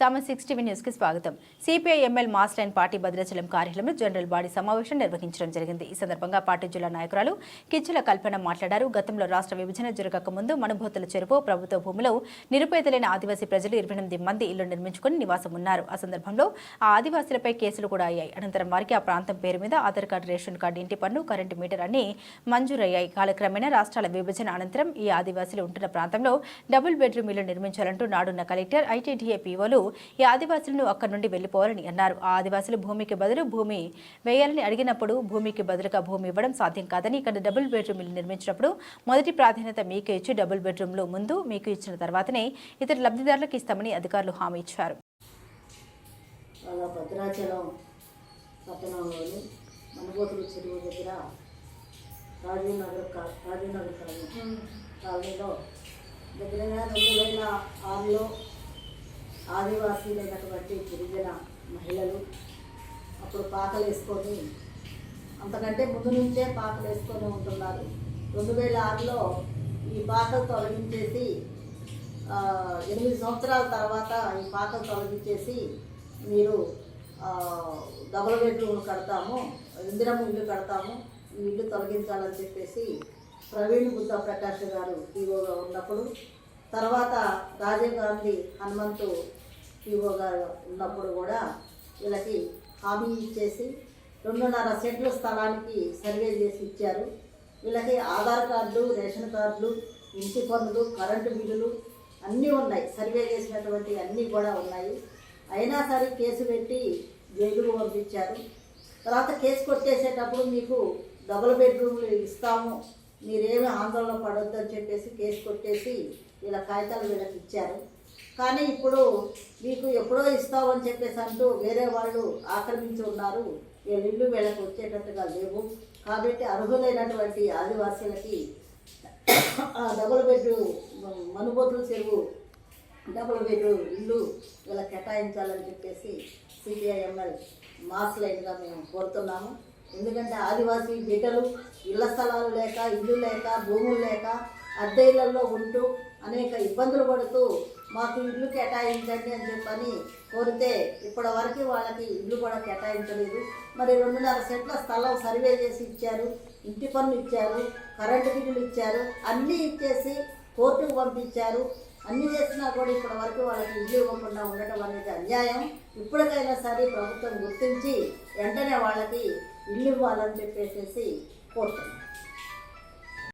సామ six TV స్వాగతం. CPI ML mass line party Bhadrachalam కార్యాలయంలో జనరల్ బాడీ సమావేశం నిర్వహించడం జరిగింది. ఈ సందర్భంగా పార్టీ జిల్లా నాయకురాలు కిచ్చుల కల్పన మాట్లాడారు. గతంలో రాష్ట్ర విభజన జరగక ముందు మనుభూతుల చెరువు ప్రభుత్వ భూమిలో నిరుపేదలైన ఆదివాసీ ప్రజలు ఇరవై ఎనిమిది మంది ఇళ్ళు నిర్మించుకుని నివాసం ఉన్నారు. ఆ సందర్భంలో ఆ ఆదివాసీలపై కేసులు కూడా అయ్యాయి. అనంతరం వారికి ఆ ప్రాంతం పేరు మీద ఆధార్ కార్డు రేషన్ కార్డు ఇంటి పన్ను కరెంటు మీటర్ అన్ని మంజూరయ్యాయి. కాలక్రమేణా రాష్ట్రాల విభజన అనంతరం ఈ ఆదివాసీలు ఉంటున్న ప్రాంతంలో డబుల్ బెడ్రూమ్ ఇల్లు నిర్మించాలంటూ నాడున్న కలెక్టర్ ఐటీడీఏ పీఓలు ఈ ఆదివాసులను అక్కడి నుండి వెళ్ళిపోవాలని అన్నారు. ఆ ఆదివాసులు భూమికి బదులు భూమి వేయాలని అడిగినప్పుడు భూమికి బదులుగా భూమి ఇవ్వడం సాధ్యం కాదని ఇక్కడ డబుల్ బెడ్రూమ్ ఇల్లు నిర్మించినప్పుడు మొదటి ప్రాధాన్యత మీకే ఇచ్చి డబుల్ బెడ్రూమ్లు ముందు మీకు ఇచ్చిన తర్వాతనే ఇతర లబ్ధిదారులకు ఇస్తామని అధికారులు హామీ ఇచ్చారు. అలా భద్రాచలం పట్టణంలోని మనబోతుల చెరువు దగ్గర రాజీవ్ నగర్ కా రాజీవ్ నగర్ కాలనీ కాలనీలో దగ్గరగా రెండు వేల ఆరులో ఆదివాసీలైనటువంటి గిరిజన మహిళలు అప్పుడు పాకలు వేసుకొని అంతకంటే ముందు నుంచే పాకలు వేసుకొని ఉంటున్నారు. రెండు వేల ఆరులో ఈ పాకలు తొలగించేసి ఎనిమిది సంవత్సరాల తర్వాత ఈ పాకలు తొలగించేసి మీరు డబుల్ బెడ్రూమ్లు కడతాము ఇందిరమ్మ ఇల్లు కడతాము ఈ ఇల్లు తొలగించాలని చెప్పేసి ప్రవీణ్ బుద్ధ ప్రకాష్ గారు ఈవోగా ఉన్నప్పుడు తర్వాత రాజీవ్ గాంధీ హనుమంతు ఈవో గారు ఉన్నప్పుడు కూడా వీళ్ళకి హామీ ఇచ్చేసి రెండున్నర సెంట్ల స్థలానికి సర్వే చేసి ఇచ్చారు. వీళ్ళకి ఆధార్ కార్డులు రేషన్ కార్డులు ఇంటి పనులు కరెంటు బిల్లులు అన్నీ ఉన్నాయి. సర్వే చేసినటువంటి అన్నీ కూడా ఉన్నాయి. అయినా సరే కేసు పెట్టి జైలుకు పంపించారు. తర్వాత కేసు కొట్టేసేటప్పుడు మీకు డబుల్ బెడ్రూమ్లు ఇస్తాము మీరేమి ఆందోళన పడొద్దు అని చెప్పేసి కేసు కొట్టేసి ఇలా కాగితాలు వీళ్ళకి ఇచ్చారు. కానీ ఇప్పుడు మీకు ఎప్పుడో ఇస్తామని చెప్పేసి అంటూ వేరే వాళ్ళు ఆక్రమించి ఉన్నారు. వీళ్ళ ఇల్లు వీళ్ళకి వచ్చేటట్టుగా లేవు. కాబట్టి అర్హులైనటువంటి ఆదివాసీలకి ఆ డబుల్ బెడ్రూమ్ మనుబోతుల చెరువు డబుల్ బెడ్ ఇల్లు వీళ్ళకి కేటాయించాలని చెప్పేసి సిపిఐఎంఎల్ మాస్ లైన్గా మేము కోరుతున్నాము. ఎందుకంటే ఆదివాసీ బిడ్డలు ఇళ్ళ స్థలాలు లేక ఇల్లు లేక భూములు లేక అద్దె ఇళ్ళలో ఉంటూ అనేక ఇబ్బందులు పడుతూ మాకు ఇల్లు కేటాయించండి అని చెప్పని కోరితే ఇప్పటి వరకు వాళ్ళకి ఇల్లు కూడా కేటాయించలేదు. మరి రెండున్నర సెంట్ల స్థలం సర్వే చేసి ఇచ్చారు ఇంటి పన్ను ఇచ్చారు కరెంటు బిల్లులు ఇచ్చారు అన్నీ ఇచ్చేసి కోర్టుకు పంపించారు. అన్ని చేసినా కూడా ఇప్పటి వరకు వాళ్ళకి ఇల్లు ఇవ్వకుండా ఉండటం అనేది అన్యాయం. ఇప్పటికైనా సరే ప్రభుత్వం గుర్తించి వెంటనే వాళ్ళకి ఇల్లు ఇవ్వాలని చెప్పేసి కోరుతున్నాం.